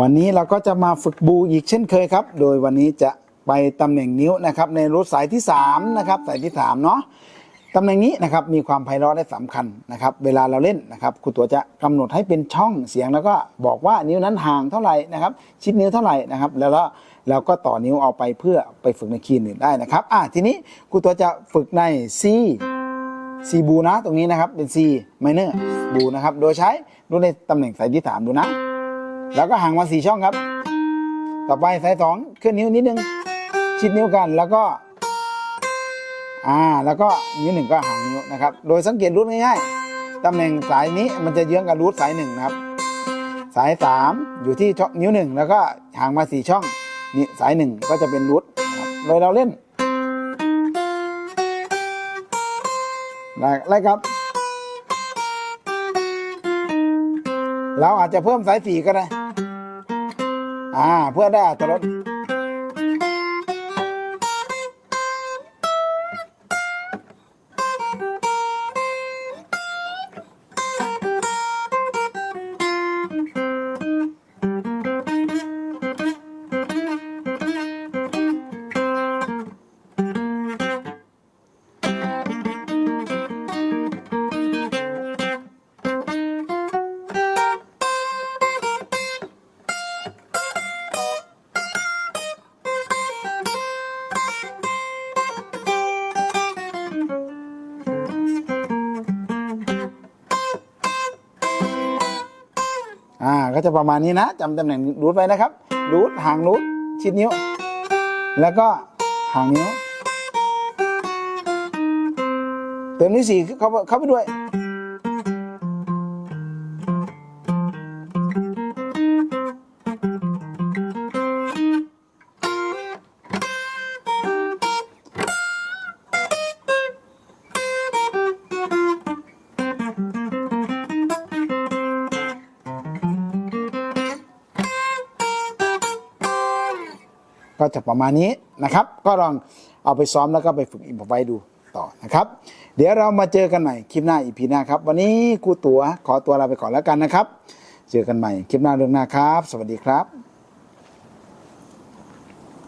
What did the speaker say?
วันนี้เราก็จะมาฝึกบูอีกเช่นเคยครับ โดยวันนี้จะไปตำแหน่งนิ้วนะครับในรูทสายที่3นะครับสายที่3เนาะตำแหน่งนี้นะครับมีความไพเราะและสำคัญนะครับ เวลาเราเล่นนะครับครูตัวจะกำหนดให้เป็นช่องเสียงแล้วก็บอกว่านิ้วนั้นห่างเท่าไหร่นะครับ ชิดนิ้วเท่าไหร่นะครับ แล้วเราก็ต่อนิ้วเอาไปเพื่อไปฝึกในคีย์อื่นได้นะครับอะทีนี้ครูตัวจะฝึกใน C ซีบูนะตรงนี้นะครับเป็น C minor บูนะครับโดยใช้รูในตำแหน่งสายที่สามดูนะ แล้วก็ห่างมาสี่ช่องครับ ต่อไปสายสองขึ้นนิ้วนิดนึง ชิดนิ้วกันแล้วก็อ่าแล้วก็นิ้วหนึ่งก็ห่างนิ้วนะครับ โดยสังเกตรูทง่ายๆตำแหน่งสายนี้มันจะเยื้องกับรูทสายหนึ่งนะครับ สายสามอยู่ที่ช่องนิ้วหนึ่งแล้วก็ห่างมาสี่ช่องนี่สายหนึ่งก็จะเป็นรูทโดยเราเล่นอะไครับเราอาจจะเพิ่มสายสี่ก็ได้ อ่า เพื่อได้อัตรส อ่าก็จะประมาณนี้นะจำตำแหน่งรูทไว้นะครับ รูทหางรูทชิดนิ้ว แล้วก็หางนิ้ว เติมนิ้วสี่เข้าเข้าไปด้วย ก็จะประมาณนี้นะครับ ก็ลองเอาไปซ้อมแล้วก็ไปฝึกอิมพอไว้ดูต่อนะครับ เดี๋ยวเรามาเจอกันใหม่คลิปหน้าอีพีหน้าครับ วันนี้ครูตัวขอตัวลาไปก่อนแล้วกันนะครับ เจอกันใหม่คลิปหน้าเรื่องหน้าครับ สวัสดีครับ